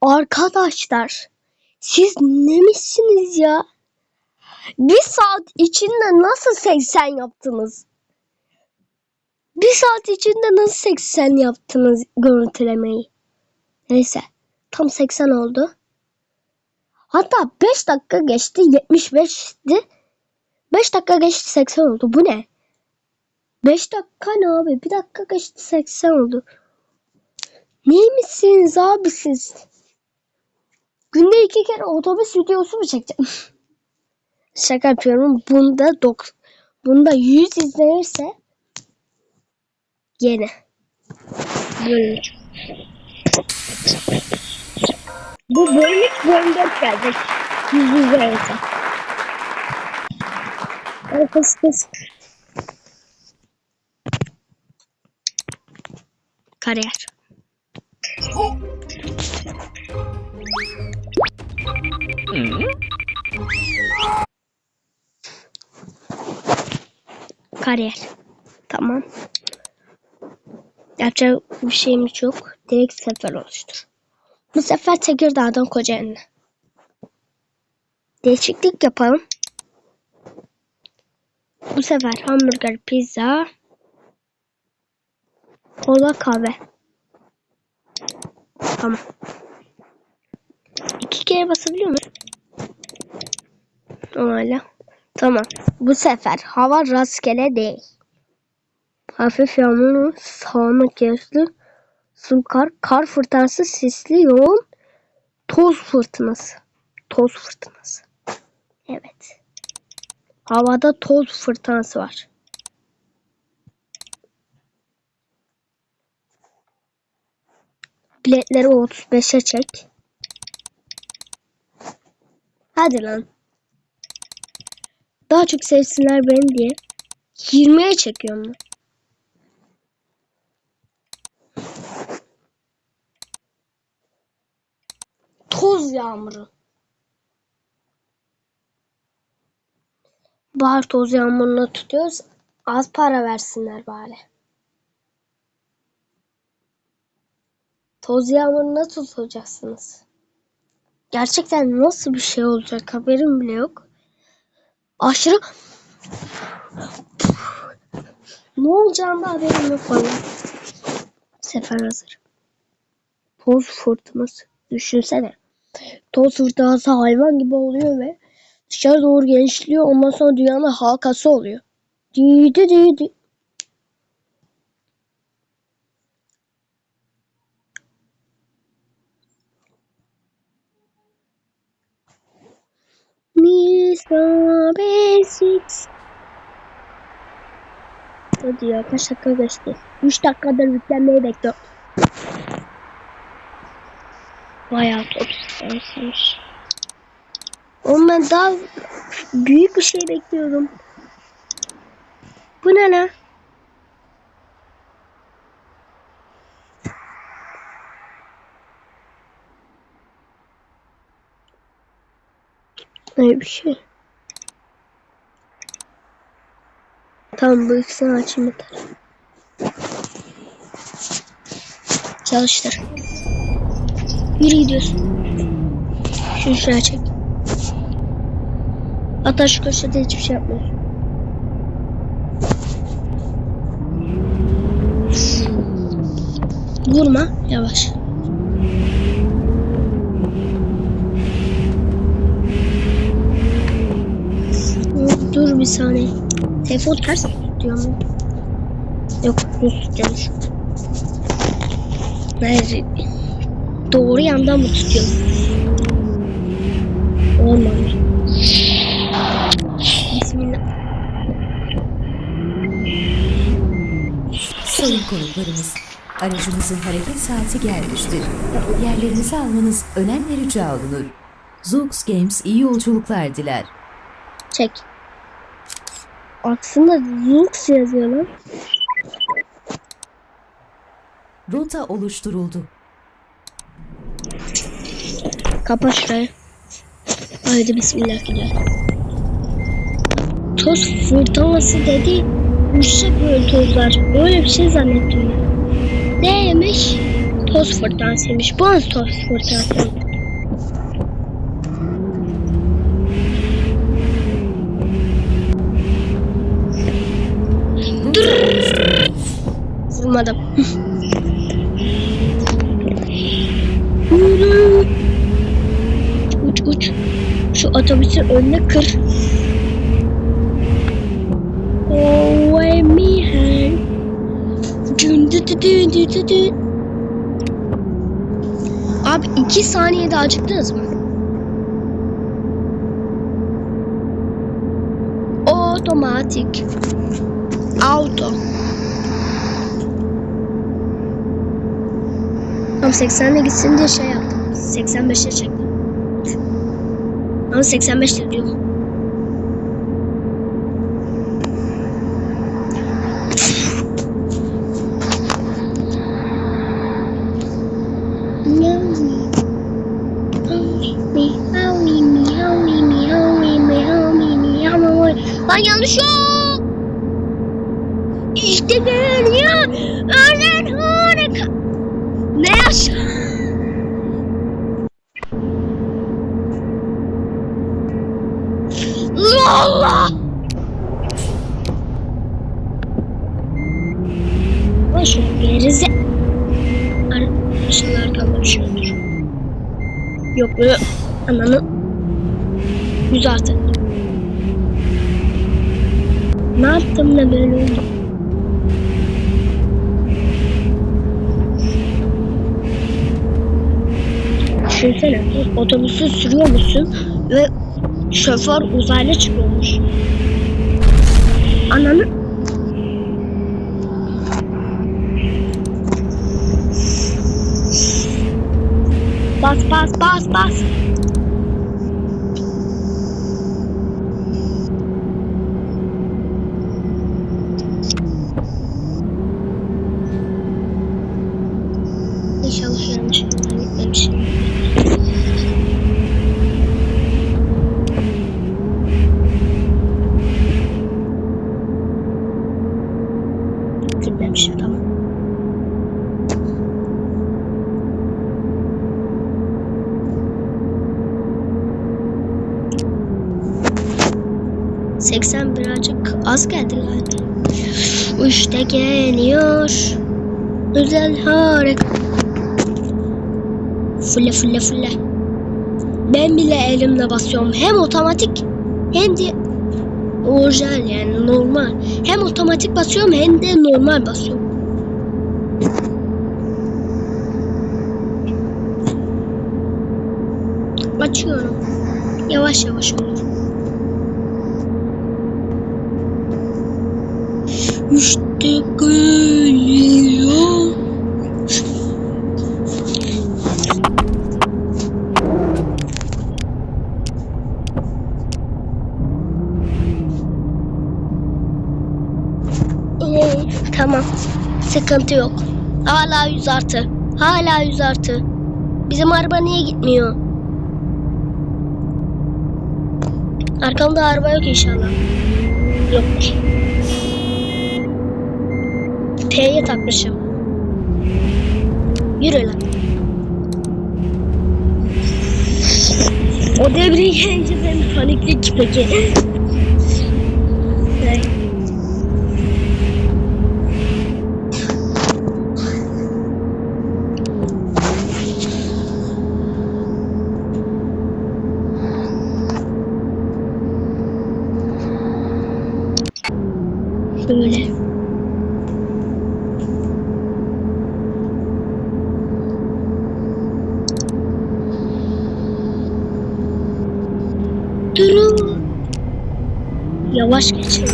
Arkadaşlar siz ne misiniz ya? Bir saat içinde nasıl 80 yaptınız? Bir saat içinde nasıl 80 yaptınız görüntülemeyi? Neyse tam 80 oldu. Hatta 5 dakika geçti 75'ti. 5 dakika geçti 80 oldu. Bu ne? 5 dakika ne abi? 1 dakika geçti 80 oldu. Neymişsiniz abi siz? Günde iki kere otobüs videosu mu çekeceğim? Şaka yapıyorum. Bunda dok bunda 100 izlenirse yine bölüm. Bu bölüm bölüm 4 gelecek. 100 izlenirse. Kıs kıs. Kariyer. Kariyer. Tamam. Yapacak bir şeyimiz yok. Direkt sefer oluştur. Bu sefer Tekirdağ'dan Kocaeli'ne. Değişiklik yapalım. Bu sefer hamburger, pizza, kola, kahve. Tamam. İki kere basabiliyor muyum? Öyle. Tamam. Bu sefer hava rastgele değil. Hafif yağmurlu, sağanak yağışlı, su kar, kar fırtınası, sisli, yoğun, toz fırtınası. Toz fırtınası. Evet. Havada toz fırtınası var. Biletleri 35'e çek. Hadi lan. Daha çok sevsinler beni diye 20'ye çekiyorum. Toz yağmuru. Bahar toz yağmurunu tutuyoruz. Az para versinler bari. Toz yağmuruna tutacaksınız. Gerçekten nasıl bir şey olacak haberim bile yok. Aşırı ne olacağında haberim yok bana. Sefer hazır. Toz fırtınası. Düşünsene. Toz fırtınası hayvan gibi oluyor ve dışarı doğru genişliyor. Ondan sonra dünyanın halkası oluyor. Diydi diydi. Mr. Basics. Hadi ya kaç dakika geçti? 3 dakikadır yüklenmeyi bekliyorum. Bayağı top isterseniz. Oğlum daha büyük bir şey bekliyorum. Bu ne lan? Öyle bir şey. Tamam bu ikisini açayım yeter. Çalıştır. Yürü gidiyorsun. Şunu şuraya çek. Hatta şu köşede hiçbir şey yapmıyorsun. Vurma. Yavaş. Dur bir saniye. Telefon ters tutuyor mu? Yok düz tutuyormuş. Nerede? Doğru yandan mı tutuyor? Olmamış. Bismillah. Sayın konuklarımız, aracımızın hareket saati gelmiştir. Yerlerinizi almanız önemli rica olunur. Zoox Games iyi yolculuklar diler. Çek. Aslında Lux yazıyor lan. Rota oluşturuldu. Kapa şurayı. Haydi bismillah gidiyor. Toz fırtınası dedi. Uçacak böyle tozlar. Öyle bir şey zannettim ben. Neymiş? Toz fırtınasıymış. Bu nasıl toz fırtınası? Şu otobüsün önüne kır. Oh, me hand. Dün dü dü dü dü dü dü. Abi iki saniyede acıktınız mı? Otomatik. Auto. Tam 80'le gitsin diye şey yaptım. 85'e çektim. Ama 85 de diyor. Lan yanlış yok. İşte geliyor. Ölen harika. Ne yaş? Allah! Boş gerize. Arkadaşlar arkamda bir şey olur. Yok böyle ananı yüz artı. Ne yaptım da böyle oldu? Düşünsene otobüsü sürüyormuşsun ve şoför uzaylı çıkıyormuş. Ananı Bas bas bas bas. İnşallah yanlış yoldan gitmemişim. Gitmemişim tamam. Seksen birazcık az geldi galiba. İşte geliyor. Özel harika. Fulle fulle fulle. Ben bile elimle basıyorum. Hem otomatik hem de orijinal yani normal. Hem otomatik basıyorum hem de normal basıyorum. Açıyorum. Yavaş yavaş olur. İşte geliyor. Tamam. Sıkıntı yok. Hala yüz artı. Hala yüz artı. Bizim araba niye gitmiyor? Arkamda araba yok inşallah. Yokmuş. T'ye takmışım. Yürü lan. O devreye gelince benim paniklik peki. Ne? Geçin.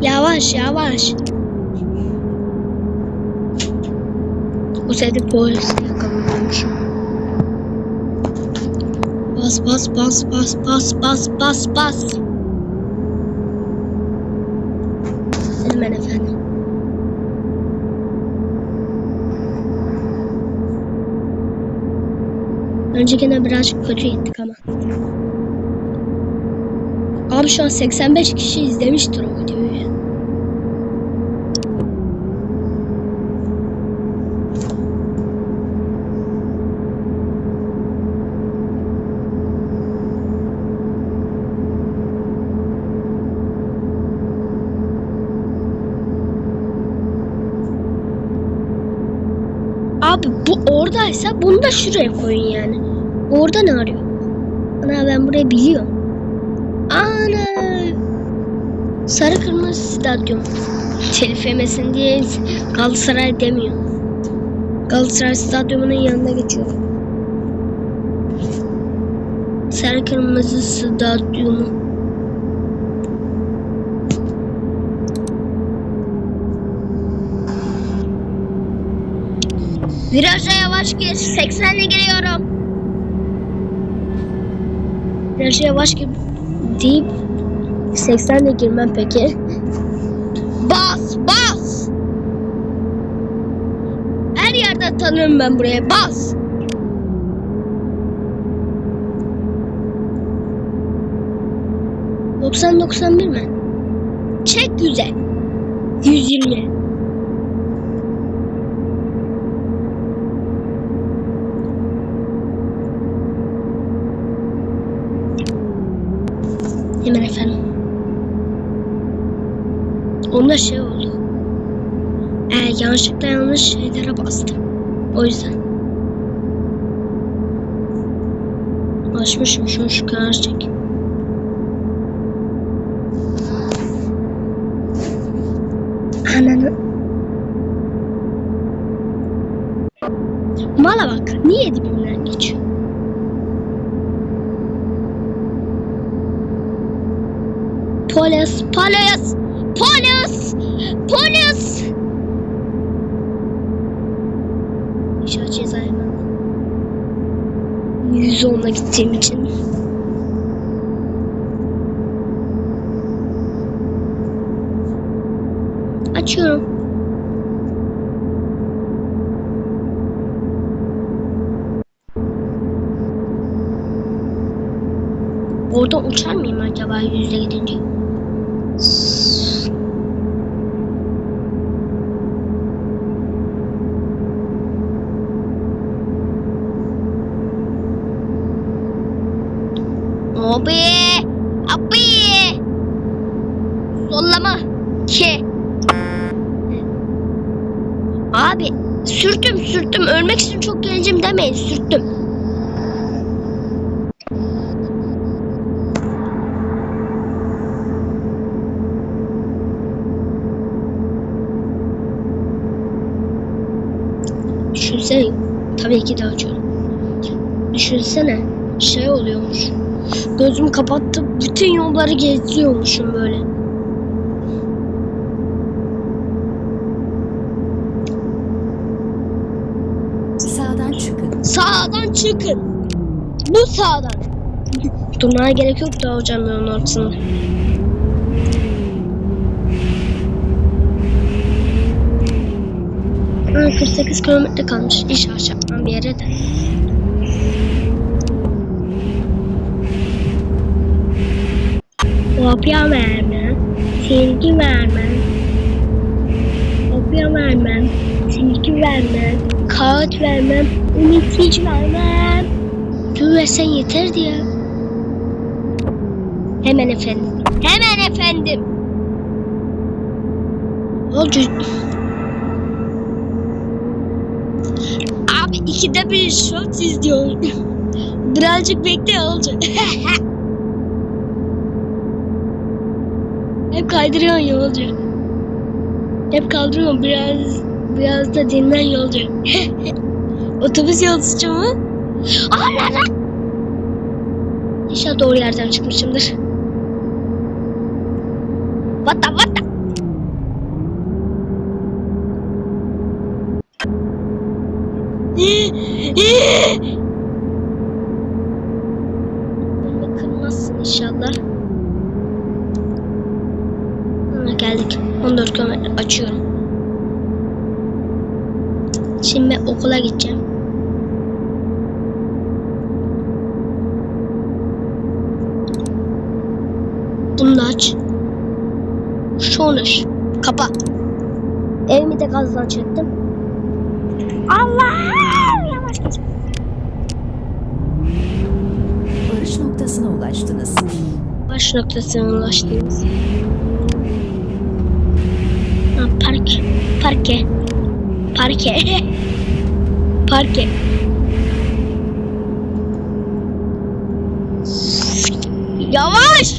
Yavaş yavaş. Bu sefer polis yakalıyormuşum. Bas bas bas bas bas bas bas bas. Hemen efendim. Öncekine birazcık kötü gittik ama. Abi şu an 85 kişi izlemiştir o videoyu. Abi bu oradaysa bunu da şuraya koyun yani. Orada ne arıyor? Ana ben burayı biliyorum. Sarı kırmızı stadyum. Telif yemesin diye Galatasaray demiyor. Galatasaray stadyumunun yanına geçiyor. Sarı kırmızı stadyumu. Viraja yavaş gir. 80'le giriyorum. Viraja yavaş gir deyip 80'le girmem peki. Bas bas. Her yerde tanırım ben buraya. Bas. Doksan doksan bir mi? Çek güzel. 120. Hemen efendim. Onda şey oldu. Ee, yanlışlıkla yanlış şeylere bastım. O yüzden. Açmışım şunu şu kadar çek. Ananı. Mala bak. Niye dibimden geçiyor? Polis, polis, polis. Açıyorum. Oradan uçar mıyım acaba yüzde gidince? Abi! Abi! Sollama! Ki! Abi sürttüm sürttüm ölmek için çok gencim demeyin sürttüm. Düşünsene tabii ki de açıyorum. Düşünsene şey oluyormuş. Gözümü kapattım bütün yolları geziyormuşum böyle. Sağdan çıkın. Sağdan çıkın. Bu sağdan. Durmaya gerek yok da hocam yolun ortasında. Ha, 48 kilometre kalmış. İnşallah çarpmam bir yere de. Kopya vermem. Silgi vermem. Kopya vermem. Silgi vermem. Kağıt vermem. Ümit hiç vermem. Dur versen yeterdi ya. Hemen efendim. Hemen efendim. Olcu. Abi ikide bir short izliyor. Birazcık bekle olacak. Hep kaydırıyorsun yolcu. Hep kaldırıyorum biraz biraz da dinlen yolcu. Otobüs yolcusu mu? Allah İnşallah doğru yerden çıkmışımdır. What the what the? Beni kırmazsın inşallah. Ha, geldik. 14 kilometre açıyorum. Şimdi ben okula gideceğim. Bunu da aç. Şunu. Kapa. Evimi de gazdan çektim. Allah! Yavaş git. Varış noktasına ulaştınız. Baş noktasına ulaştınız. Ha, park. Parke. Parke. Parke. Yavaş.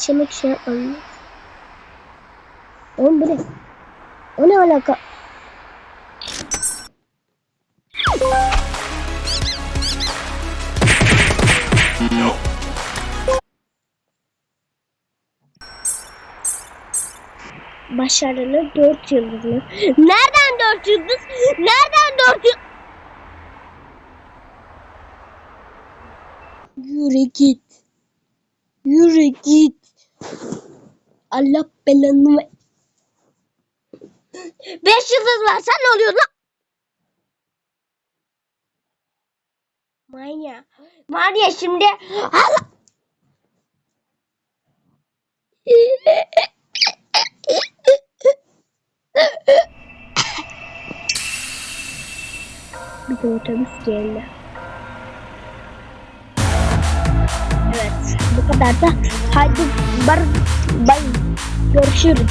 Geçirmek için yapmam. Oğlum bu ne? O ne alaka? Başarılı 4 yıldız mı? Nereden 4 yıldız? Nereden 4 yıldız? Yürü git. Yürü git. Allah belanı ver. 5 yıldız versen ne oluyor lan? Manya. Manya şimdi. Allah. Bir de otobüs geldi. Evet. Bu kadar da. Hadi bar bay. Görüşürüz.